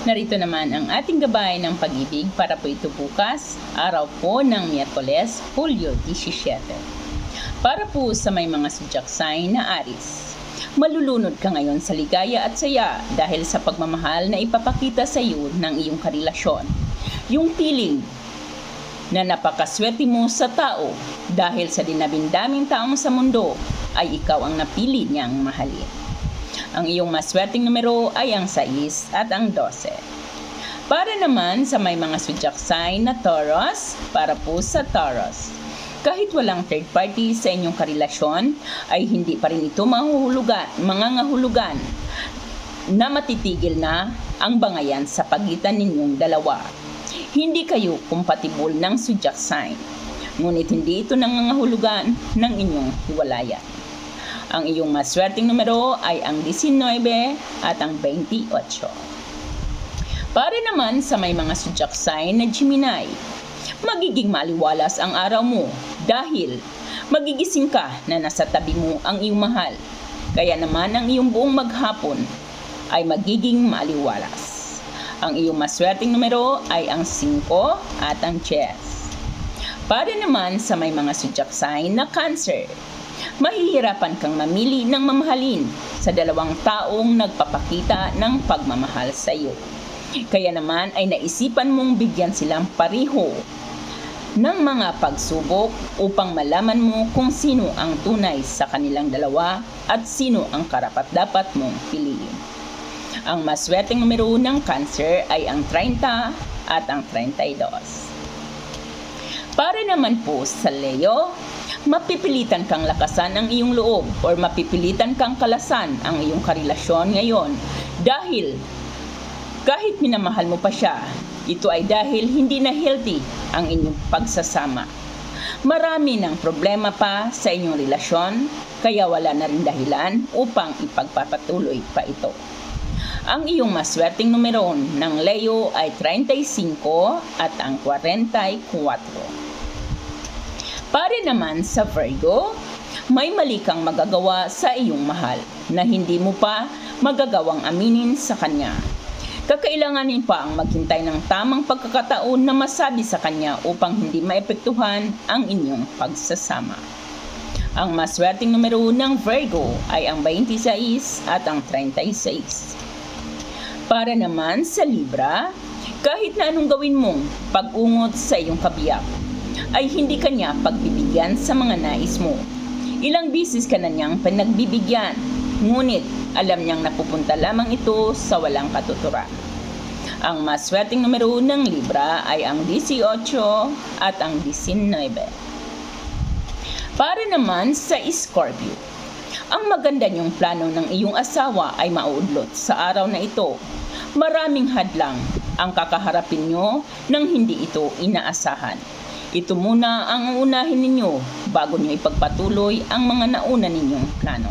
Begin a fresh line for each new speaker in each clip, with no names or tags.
Narito naman ang ating gabay ng pag-ibig para po ito bukas, araw po ng Miyerkules, Hulyo 17. Para po sa may mga sign na Aris. Malulunod ka ngayon sa ligaya at saya dahil sa pagmamahal na ipapakita sa iyo ng iyong karelasyon. Yung feeling na napakaswerte mo sa tao dahil sa dinabindaming taong sa mundo ay ikaw ang napili niyang mahalin. Ang iyong maswerteng numero ay ang 6 at ang 12. Para naman sa may mga zodiac sign na Taurus, para po sa Taurus. Kahit walang third party sa inyong karelasyon, ay hindi pa rin ito mahuhulugan, mangangahulugan na matitigil na ang bangayan sa pagitan ninyong dalawa. Hindi kayo compatible ng zodiac sign, ngunit hindi ito nangangahulugan ng inyong hiwalayan. Ang iyong maswerteng numero ay ang 19 at ang 28. Para naman sa may mga zodiac sign na Gemini, magiging maliwalas ang araw mo dahil magigising ka na nasa tabi mo ang iyong mahal. Kaya naman ang iyong buong maghapon ay magiging maliwalas. Ang iyong maswerteng numero ay ang 5 at ang 10. Para naman sa may mga zodiac sign na Cancer, mahihirapan kang mamili ng mamahalin sa dalawang taong nagpapakita ng pagmamahal sa iyo. Kaya naman ay naisipan mong bigyan silang pariho ng mga pagsubok upang malaman mo kung sino ang tunay sa kanilang dalawa at sino ang karapat-dapat mong piliin. Ang maswerteng numero ng cancer ay ang 30 at ang 32. Para naman po sa Leo, mapipilitan kang lakasan ang iyong loob or mapipilitan kang kalasan ang iyong karelasyon ngayon dahil kahit minamahal mo pa siya, ito ay dahil hindi na healthy ang inyong pagsasama. Marami ng problema pa sa inyong relasyon, kaya wala na rin dahilan upang ipagpapatuloy pa ito. Ang iyong maswerteng numero ng Leo ay 35 at ang 44. Para naman sa Virgo, may mali kang magagawa sa iyong mahal na hindi mo pa magagawang aminin sa kanya. Kakailanganin pa ang maghintay ng tamang pagkakataon na masabi sa kanya upang hindi maepektuhan ang inyong pagsasama. Ang maswerteng numero ng Virgo ay ang 26 at ang 36. Para naman sa Libra, kahit na anong gawin mong pag-ungot sa iyong kabiyak, ay hindi kanya pagbibigyan sa mga nais mo. Ilang bisis ka na niyang pinagbibigyan, ngunit alam niyang napupunta lamang ito sa walang katuturan. Ang maswerteng numero ng Libra ay ang 18 at ang 19. Para naman sa Scorpio, ang maganda niyong plano ng iyong asawa ay mauudlot sa araw na ito. Maraming hadlang ang kakaharapin niyo nang hindi ito inaasahan. Ito muna ang unahin ninyo bago niyo ipagpatuloy ang mga nauna ninyong plano.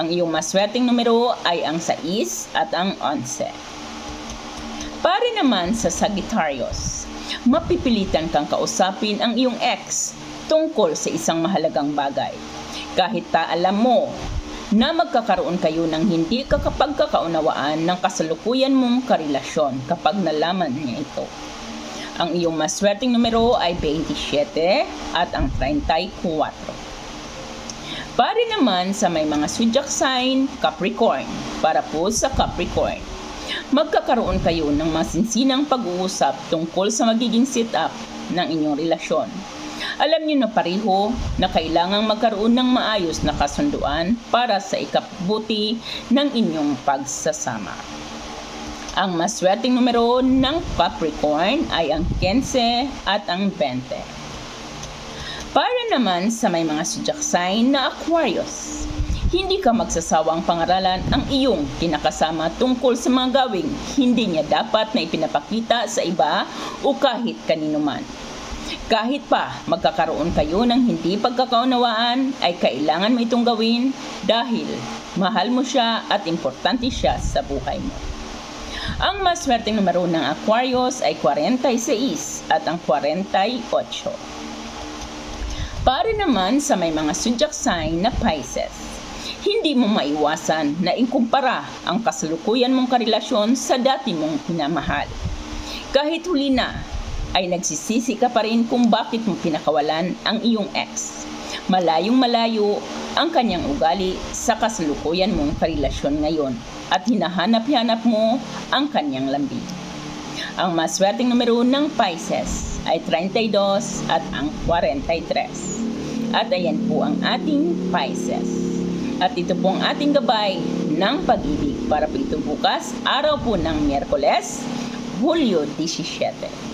Ang iyong maswerteng numero ay ang 6 at ang 11. Para naman sa Sagittarius, mapipilitan kang kausapin ang iyong ex tungkol sa isang mahalagang bagay. Kahit ta alam mo na magkakaroon kayo ng hindi kakapagkakaunawaan ng kasalukuyan mong karelasyon kapag nalaman niya ito. Ang iyong maswerteng numero ay 27 at ang 34. Para naman sa may mga zodiac sign, Capricorn. Para po sa Capricorn, magkakaroon kayo ng masinsinang pag-uusap tungkol sa magiging setup ng inyong relasyon. Alam niyo na pareho na kailangang magkaroon ng maayos na kasunduan para sa ikabuti ng inyong pagsasama. Ang maswerteng numero ng Capricorn ay ang 15 at ang 20. Para naman sa may mga zodiac sign na Aquarius, hindi ka magsasawang pangaralan ang iyong kinakasama tungkol sa mga gawing hindi niya dapat na ipinapakita sa iba o kahit kanino man. Kahit pa magkakaroon kayo ng hindi pagkakaunawaan, ay kailangan mo itong gawin dahil mahal mo siya at importante siya sa buhay mo. Ang maswerteng numero ng Aquarius ay 46 at ang 48. Para naman sa may mga zodiac sign na Pisces, hindi mo maiwasan na ikumpara ang kasalukuyan mong karelasyon sa dati mong pinamahal. Kahit huli na, ay nagsisisi ka pa rin kung bakit mo pinakawalan ang iyong ex. Malayong malayo ang kanyang ugali sa kasalukuyan mong karelasyon ngayon at hinahanap-hanap mo ang kanyang lambing. Ang maswerteng numero ng Pisces ay 32 at ang 43. At ayan po ang ating Pisces. At ito po ang ating gabay ng pag-ibig para po ito bukas, araw po ng Miyerkules, Hulyo 17.